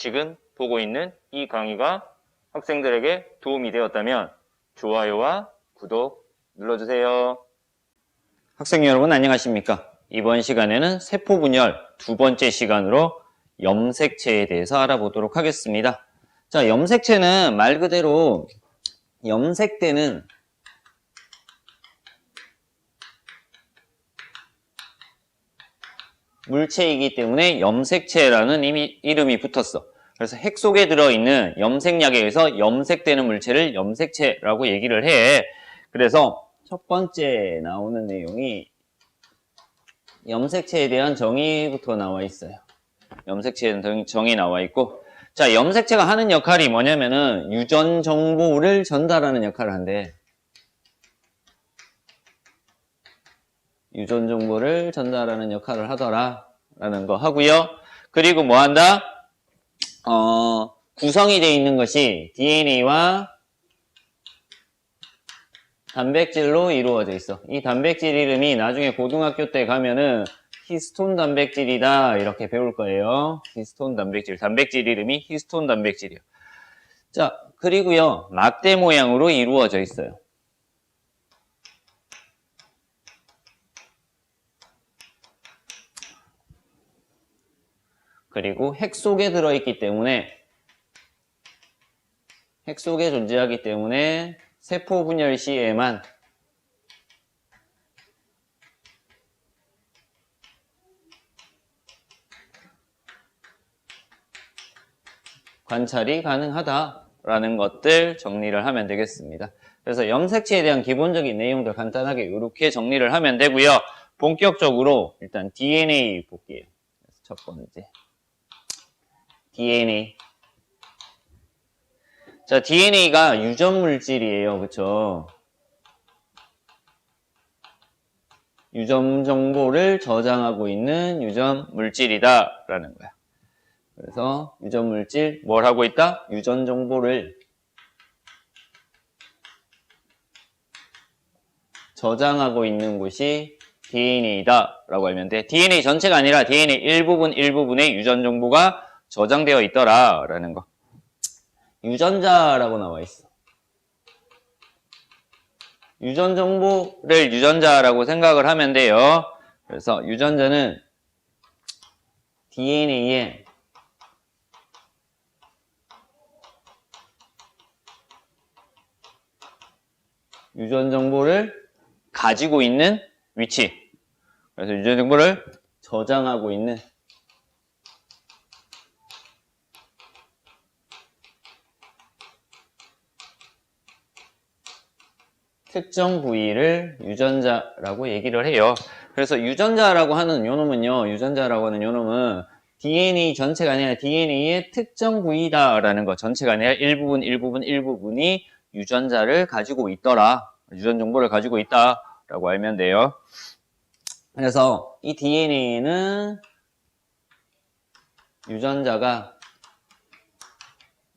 지금 보고 있는 이 강의가 학생들에게 도움이 되었다면 좋아요와 구독 눌러주세요. 학생 여러분 안녕하십니까? 이번 시간에는 세포 분열 두 번째 시간으로 염색체에 대해서 알아보도록 하겠습니다. 자, 염색체는 말 그대로 염색되는 물체이기 때문에 염색체라는 이미, 이름이 붙었어. 그래서 핵 속에 들어있는 염색약에 의해서 염색되는 물체를 염색체라고 얘기를 해. 그래서 첫 번째 나오는 내용이 염색체에 대한 정의부터 나와 있어요. 염색체에 대한 정의 나와 있고 자, 염색체가 하는 역할이 뭐냐면은 유전 정보를 전달하는 역할을 한대. 유전 정보를 전달하는 역할을 하더라. 라는 거 하고요. 그리고 뭐 한다? 어, 구성이 되어 있는 것이 DNA와 단백질로 이루어져 있어. 이 단백질 이름이 나중에 고등학교 때 가면은 히스톤 단백질이다 이렇게 배울 거예요. 히스톤 단백질. 단백질 이름이 히스톤 단백질이요. 자, 그리고요. 막대 모양으로 이루어져 있어요. 그리고 핵 속에 들어있기 때문에 핵 속에 존재하기 때문에 세포 분열 시에만 관찰이 가능하다라는 것들 정리를 하면 되겠습니다. 그래서 염색체에 대한 기본적인 내용들 간단하게 이렇게 정리를 하면 되고요. 본격적으로 일단 DNA 볼게요. 첫 번째. DNA. 자, DNA가 유전 물질이에요. 그쵸? 유전 정보를 저장하고 있는 유전 물질이다. 라는 거야. 그래서 유전 물질, 뭘 하고 있다? 유전 정보를 저장하고 있는 곳이 DNA다. 라고 알면 돼. DNA 전체가 아니라 DNA 일부분, 일부분의 유전 정보가 저장되어 있더라 라는 거. 유전자라고 나와 있어. 유전 정보를 유전자라고 생각을 하면 돼요. 그래서 유전자는 DNA에 유전 정보를 가지고 있는 위치. 그래서 유전 정보를 저장하고 있는 특정 부위를 유전자라고 얘기를 해요. 그래서 유전자라고 하는 요놈은요, 유전자라고 하는 요놈은 DNA 전체가 아니라 DNA의 특정 부위다라는 거, 전체가 아니라 일부분, 일부분, 일부분이 유전자를 가지고 있더라. 유전 정보를 가지고 있다라고 알면 돼요. 그래서 이 DNA는 유전자가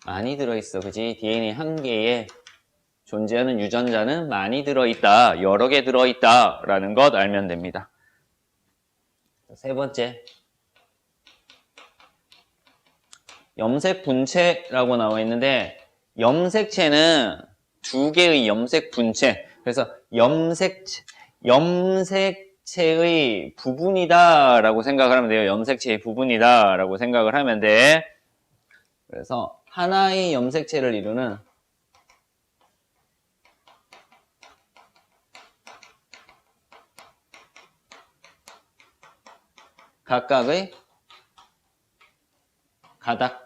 많이 들어있어. 그지? DNA 한 개에 존재하는 유전자는 많이 들어있다, 여러 개 들어있다 라는 것 알면 됩니다. 세 번째, 염색 분체라고 나와 있는데 염색체는 두 개의 염색 분체, 그래서 염색체, 염색체의 부분이다 라고 생각을 하면 돼요. 염색체의 부분이다 라고 생각을 하면 돼. 그래서 하나의 염색체를 이루는 각각의 가닥을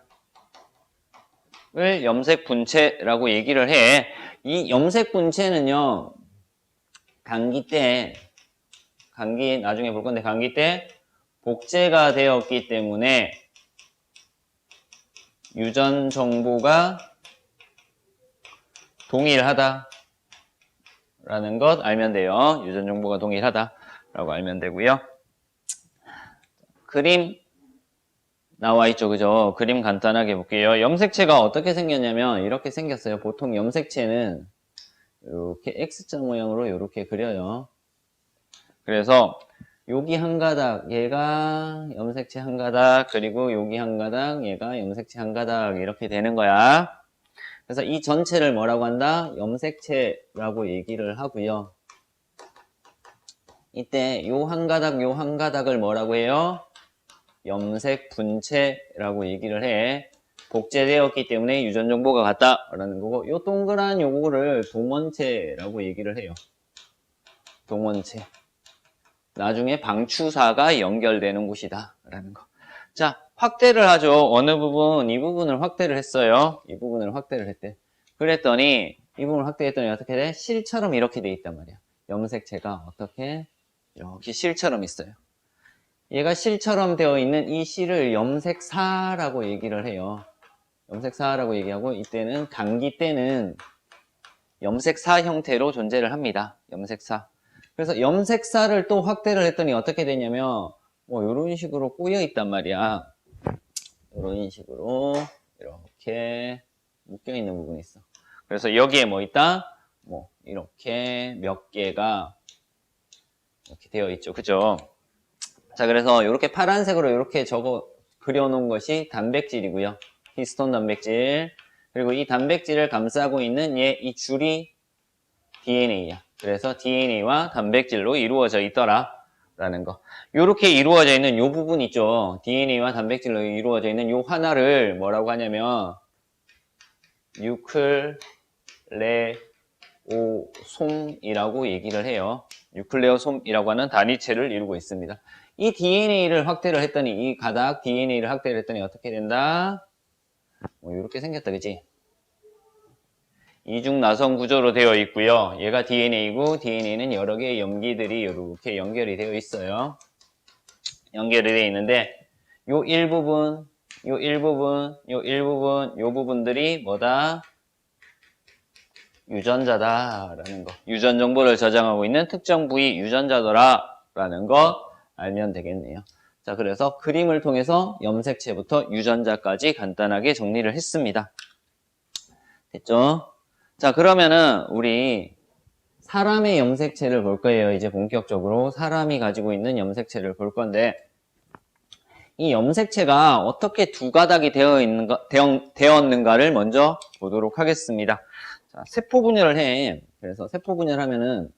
염색 분체라고 얘기를 해. 이 염색 분체는요, 감기 때, 감기 나중에 볼 건데, 감기 때 복제가 되었기 때문에 유전 정보가 동일하다. 라는 것 알면 돼요. 유전 정보가 동일하다. 라고 알면 되고요. 그림 나와 있죠. 그죠? 그림 간단하게 볼게요. 염색체가 어떻게 생겼냐면 이렇게 생겼어요. 보통 염색체는 이렇게 X자 모양으로 이렇게 그려요. 그래서 여기 한 가닥, 얘가 염색체 한 가닥, 그리고 여기 한 가닥, 얘가 염색체 한 가닥, 이렇게 되는 거야. 그래서 이 전체를 뭐라고 한다? 염색체라고 얘기를 하고요. 이때 요 한 가닥, 요 한 가닥을 뭐라고 해요? 염색 분체라고 얘기를 해. 복제되었기 때문에 유전 정보가 같다라는 거고, 요 동그란 요거를 동원체라고 얘기를 해요. 동원체. 나중에 방추사가 연결되는 곳이다. 라는 거. 자, 확대를 하죠. 어느 부분, 이 부분을 확대를 했어요. 이 부분을 확대를 했대. 그랬더니, 이 부분을 확대했더니 어떻게 돼? 실처럼 이렇게 돼 있단 말이야. 염색체가 어떻게? 이렇게 실처럼 있어요. 얘가 실처럼 되어 있는 이 실을 염색사라고 얘기를 해요. 염색사라고 얘기하고, 이때는, 감기 때는 염색사 형태로 존재를 합니다. 염색사. 그래서 염색사를 또 확대를 했더니 어떻게 되냐면 뭐 이런 식으로 꼬여 있단 말이야. 이런 식으로 이렇게 묶여 있는 부분이 있어. 그래서 여기에 뭐 있다? 뭐 이렇게 몇 개가 이렇게 되어 있죠. 그죠? 자, 그래서 이렇게 파란색으로 이렇게 적어 그려놓은 것이 단백질이고요. 히스톤 단백질. 그리고 이 단백질을 감싸고 있는 얘 이 줄이 DNA야. 그래서 DNA와 단백질로 이루어져 있더라. 라는 거. 이렇게 이루어져 있는 이 부분 있죠. DNA와 단백질로 이루어져 있는 이 하나를 뭐라고 하냐면 뉴클레오솜이라고 얘기를 해요. 뉴클레오솜이라고 하는 단위체를 이루고 있습니다. 이 DNA를 확대를 했더니 이 가닥 DNA를 확대를 했더니 어떻게 된다? 뭐 이렇게 생겼다, 그지? 이중 나선 구조로 되어 있고요. 얘가 DNA고 DNA는 여러 개의 염기들이 이렇게 연결이 되어 있어요. 연결이 되어 있는데 요 일부분, 요 일부분, 요 일부분, 요 부분들이 뭐다? 유전자다라는 거. 유전 정보를 저장하고 있는 특정 부위 유전자더라라는 거 알면 되겠네요. 자, 그래서 그림을 통해서 염색체부터 유전자까지 간단하게 정리를 했습니다. 됐죠? 자, 그러면은 우리 사람의 염색체를 볼 거예요. 이제 본격적으로 사람이 가지고 있는 염색체를 볼 건데 이 염색체가 어떻게 두 가닥이 되어 있는가 되어, 되었는가를 먼저 보도록 하겠습니다. 자, 세포 분열을 해. 그래서 세포 분열하면은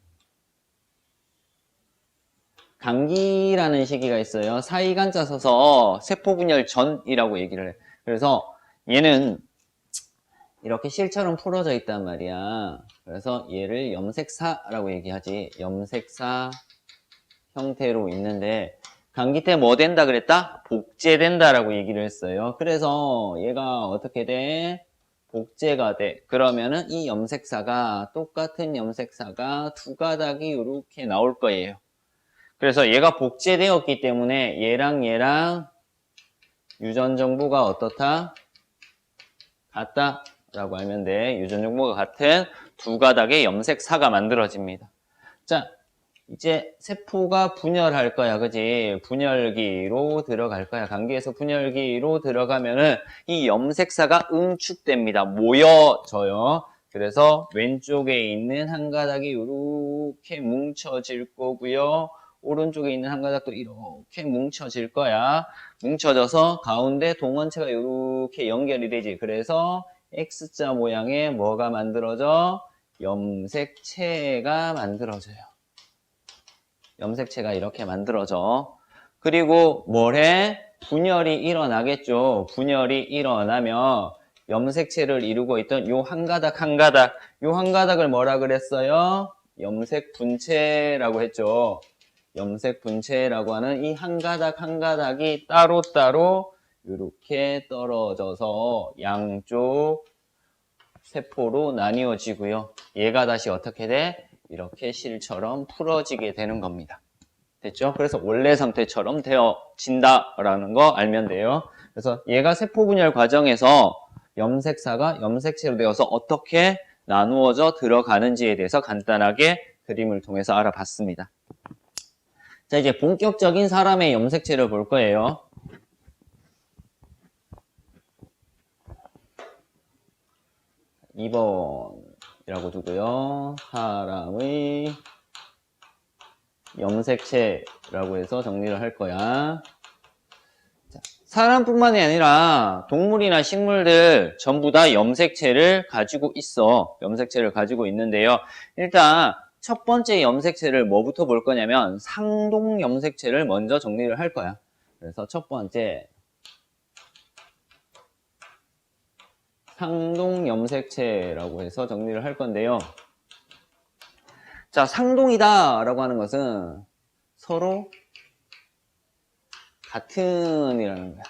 감기라는 시기가 있어요. 사이간자 써서 세포 분열 전이라고 얘기를 해. 그래서 얘는 이렇게 실처럼 풀어져 있단 말이야. 그래서 얘를 염색사라고 얘기하지. 염색사 형태로 있는데 감기 때 뭐 된다 그랬다? 복제된다라고 얘기를 했어요. 그래서 얘가 어떻게 돼? 복제가 돼. 그러면은 이 염색사가 똑같은 염색사가 두 가닥이 이렇게 나올 거예요. 그래서 얘가 복제되었기 때문에 얘랑 얘랑 유전 정보가 어떻다? 같다. 라고 하면 돼. 유전 정보가 같은 두 가닥의 염색사가 만들어집니다. 자, 이제 세포가 분열할 거야. 그지? 분열기로 들어갈 거야. 감기에서 분열기로 들어가면은 이 염색사가 응축됩니다. 모여져요. 그래서 왼쪽에 있는 한 가닥이 이렇게 뭉쳐질 거고요. 오른쪽에 있는 한 가닥도 이렇게 뭉쳐질 거야. 뭉쳐져서 가운데 동원체가 이렇게 연결이 되지. 그래서 X자 모양의 뭐가 만들어져? 염색체가 만들어져요. 염색체가 이렇게 만들어져. 그리고 뭐래? 분열이 일어나겠죠. 분열이 일어나면 염색체를 이루고 있던 요 한 가닥 한 가닥, 요 한 가닥을 뭐라 그랬어요? 염색 분체라고 했죠. 염색 분체라고 하는 이 한 가닥 한 가닥이 따로따로 이렇게 떨어져서 양쪽 세포로 나뉘어지고요. 얘가 다시 어떻게 돼? 이렇게 실처럼 풀어지게 되는 겁니다. 됐죠? 그래서 원래 상태처럼 되어진다라는 거 알면 돼요. 그래서 얘가 세포 분열 과정에서 염색사가 염색체로 되어서 어떻게 나누어져 들어가는지에 대해서 간단하게 그림을 통해서 알아봤습니다. 자, 이제 본격적인 사람의 염색체를 볼 거예요. 2번이라고 두고요. 사람의 염색체라고 해서 정리를 할 거야. 자, 사람뿐만이 아니라 동물이나 식물들 전부 다 염색체를 가지고 있어. 염색체를 가지고 있는데요. 일단 첫 번째 염색체를 뭐부터 볼 거냐면 상동 염색체를 먼저 정리를 할 거야. 그래서 첫 번째 상동 염색체라고 해서 정리를 할 건데요. 자, 상동이다 라고 하는 것은 서로 같은이라는 거야.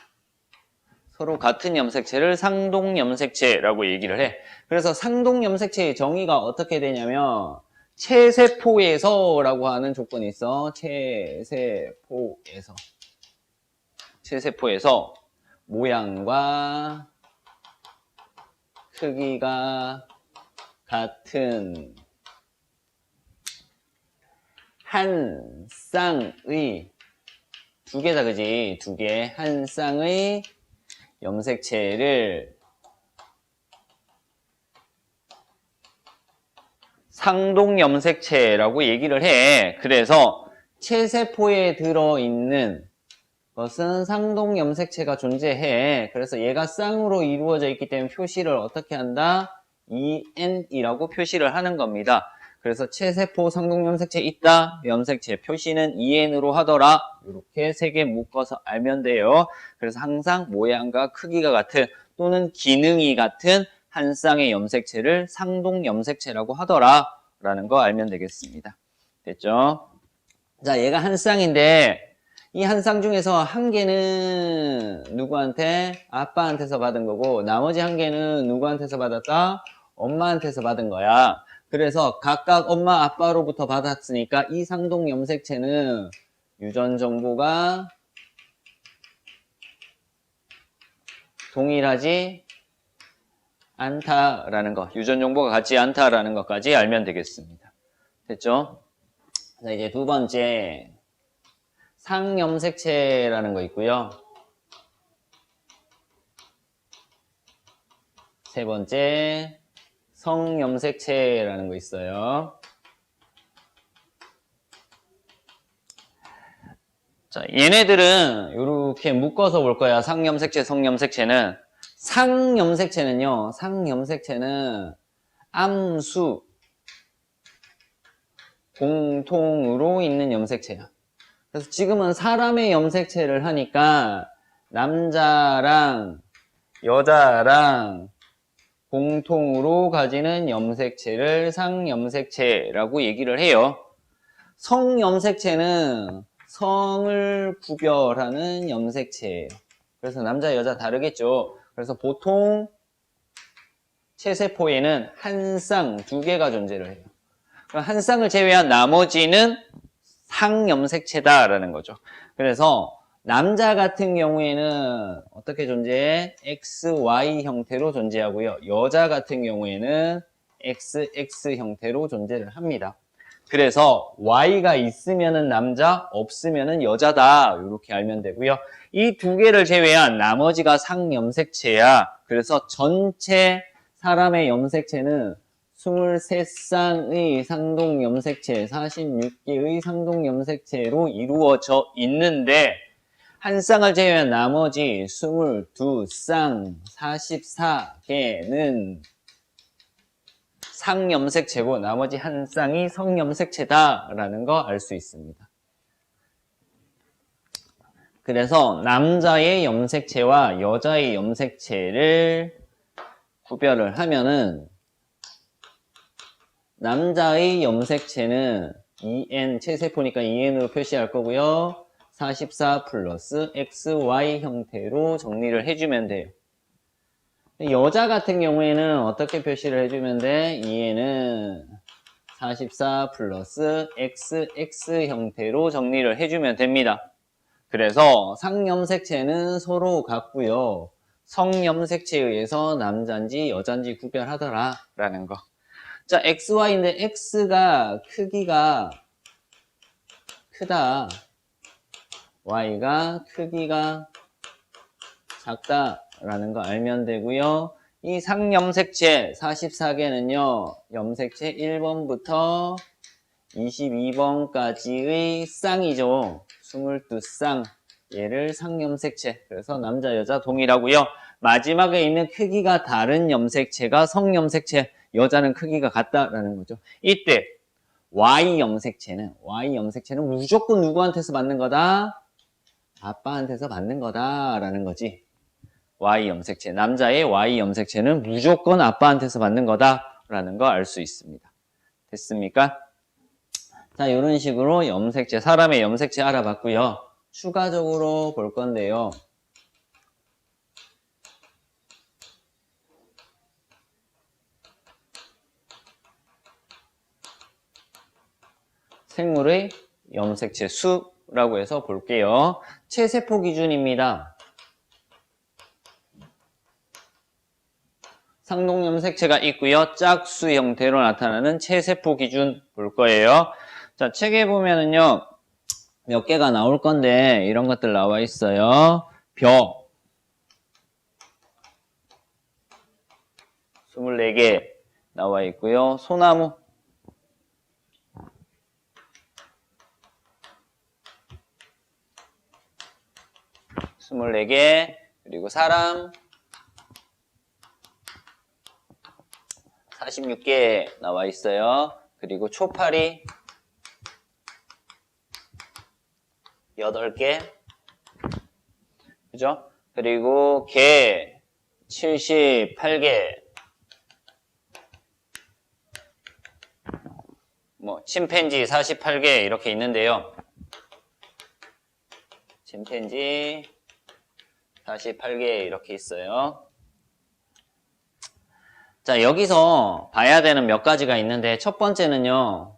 서로 같은 염색체를 상동 염색체라고 얘기를 해. 그래서 상동 염색체의 정의가 어떻게 되냐면 체세포에서라고 하는 조건이 있어. 체세포에서. 체세포에서 모양과 크기가 같은 한 쌍의 두 개다 그지 두 개 한 쌍의 염색체를 상동 염색체라고 얘기를 해 그래서 체세포에 들어있는 것은 상동 염색체가 존재해 그래서 얘가 쌍으로 이루어져 있기 때문에 표시를 어떻게 한다? EN이라고 표시를 하는 겁니다 그래서 체세포 상동 염색체 있다. 염색체 표시는 EN으로 하더라. 이렇게 세 개 묶어서 알면 돼요. 그래서 항상 모양과 크기가 같은 또는 기능이 같은 한 쌍의 염색체를 상동 염색체라고 하더라. 라는 거 알면 되겠습니다. 됐죠? 자, 얘가 한 쌍인데 이 한 쌍 중에서 한 개는 누구한테? 아빠한테서 받은 거고 나머지 한 개는 누구한테서 받았다? 엄마한테서 받은 거야. 그래서 각각 엄마 아빠로부터 받았으니까 이 상동 염색체는 유전 정보가 동일하지 않다라는 거, 유전 정보가 같지 않다라는 것까지 알면 되겠습니다. 됐죠? 자, 이제 두 번째 상염색체라는 거 있고요. 세 번째 성염색체라는 거 있어요. 자, 얘네들은 이렇게 묶어서 볼 거야. 상염색체, 성염색체는. 상염색체는요, 상염색체는 암수, 공통으로 있는 염색체야. 그래서 지금은 사람의 염색체를 하니까 남자랑 여자랑 공통으로 가지는 염색체를 상염색체라고 얘기를 해요. 성염색체는 성을 구별하는 염색체예요. 그래서 남자, 여자 다르겠죠. 그래서 보통 체세포에는 한 쌍, 두 개가 존재를 해요. 한 쌍을 제외한 나머지는 상염색체다라는 거죠. 그래서 남자 같은 경우에는 어떻게 존재해? XY 형태로 존재하고요. 여자 같은 경우에는 XX 형태로 존재를 합니다. 그래서 Y가 있으면은 남자, 없으면은 여자다. 이렇게 알면 되고요. 이 두 개를 제외한 나머지가 상염색체야. 그래서 전체 사람의 염색체는 23쌍의 상동 염색체, 46개의 상동 염색체로 이루어져 있는데 한 쌍을 제외한 나머지 22쌍, 44개는 상염색체고 나머지 한 쌍이 성염색체다라는 거 알 수 있습니다. 그래서 남자의 염색체와 여자의 염색체를 구별을 하면은 남자의 염색체는 EN, 체세포니까 EN으로 표시할 거고요. 44 플러스 XY 형태로 정리를 해주면 돼요. 여자 같은 경우에는 어떻게 표시를 해주면 돼? 얘는 44 플러스 XX 형태로 정리를 해주면 됩니다. 그래서 상염색체는 서로 같고요. 성염색체에 의해서 남자인지 여자인지 구별하더라 라는 거. 자, XY인데 X가 크기가 크다. Y가 크기가 작다 라는 거 알면 되고요. 이 상염색체 44개는요. 염색체 1번부터 22번까지의 쌍이죠. 22쌍. 얘를 상염색체. 그래서 남자, 여자 동일하고요. 마지막에 있는 크기가 다른 염색체가 성염색체. 여자는 크기가 같다라는 거죠. 이때 Y 염색체는 Y 염색체는 무조건 누구한테서 받는 거다? 아빠한테서 받는 거다라는 거지. Y 염색체. 남자의 Y 염색체는 무조건 아빠한테서 받는 거다라는 거 알 수 있습니다. 됐습니까? 자, 이런 식으로 염색체, 사람의 염색체 알아봤고요. 추가적으로 볼 건데요. 생물의 염색체 수라고 해서 볼게요. 체세포 기준입니다. 상동염색체가 있고요. 짝수 형태로 나타나는 체세포 기준 볼 거예요. 자, 책에 보면은요. 몇 개가 나올 건데 이런 것들 나와 있어요. 벼 24개 나와 있고요. 소나무 24개 그리고 사람 46개 나와 있어요. 그리고 초파리 8개. 그죠? 그리고 개 78개. 뭐 침팬지 48개 이렇게 있는데요. 침팬지 48개 이렇게 있어요. 자, 여기서 봐야 되는 몇 가지가 있는데, 첫 번째는요,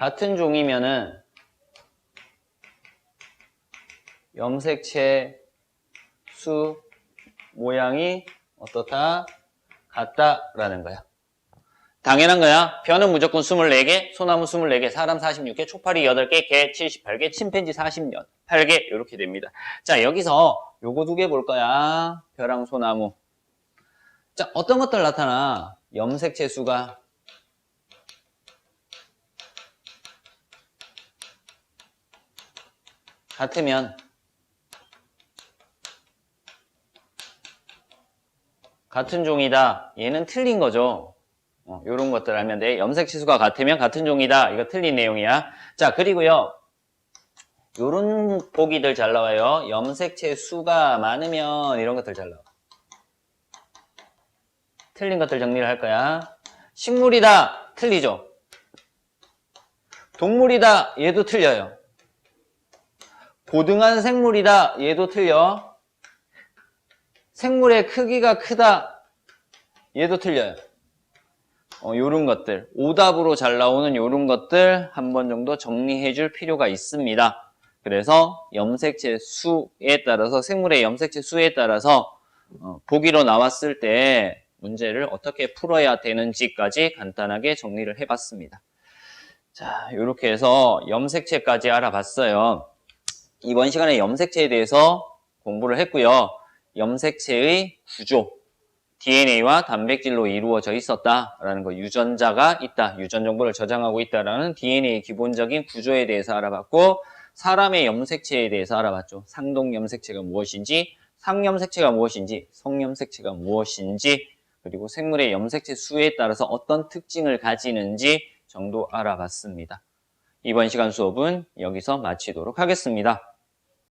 같은 종이면은, 염색체 수 모양이 어떻다? 같다라는 거야. 당연한 거야. 벼는 무조건 24개, 소나무 24개, 사람 46개, 초파리 8개, 개 78개, 침팬지 48개 이렇게 됩니다. 자 여기서 요거 두 개 볼 거야. 벼랑 소나무. 자 어떤 것들 나타나? 염색체 수가 같으면 같은 종이다. 얘는 틀린 거죠. 어, 이런 것들 알면 돼. 염색 치수가 같으면 같은 종이다. 이거 틀린 내용이야. 자, 그리고요. 요런 보기들 잘 나와요. 염색체 수가 많으면 이런 것들 잘 나와. 틀린 것들 정리를 할 거야. 식물이다. 틀리죠. 동물이다. 얘도 틀려요. 고등한 생물이다. 얘도 틀려. 생물의 크기가 크다. 얘도 틀려요. 어, 요런 것들, 오답으로 잘 나오는 요런 것들 한 번 정도 정리해 줄 필요가 있습니다. 그래서 염색체 수에 따라서, 생물의 염색체 수에 따라서 어, 보기로 나왔을 때 문제를 어떻게 풀어야 되는지까지 간단하게 정리를 해봤습니다. 자, 이렇게 해서 염색체까지 알아봤어요. 이번 시간에 염색체에 대해서 공부를 했고요. 염색체의 구조, DNA와 단백질로 이루어져 있었다라는 거, 유전자가 있다, 유전 정보를 저장하고 있다라는 DNA의 기본적인 구조에 대해서 알아봤고, 사람의 염색체에 대해서 알아봤죠. 상동 염색체가 무엇인지, 상염색체가 무엇인지, 성염색체가 무엇인지, 그리고 생물의 염색체 수에 따라서 어떤 특징을 가지는지 정도 알아봤습니다. 이번 시간 수업은 여기서 마치도록 하겠습니다.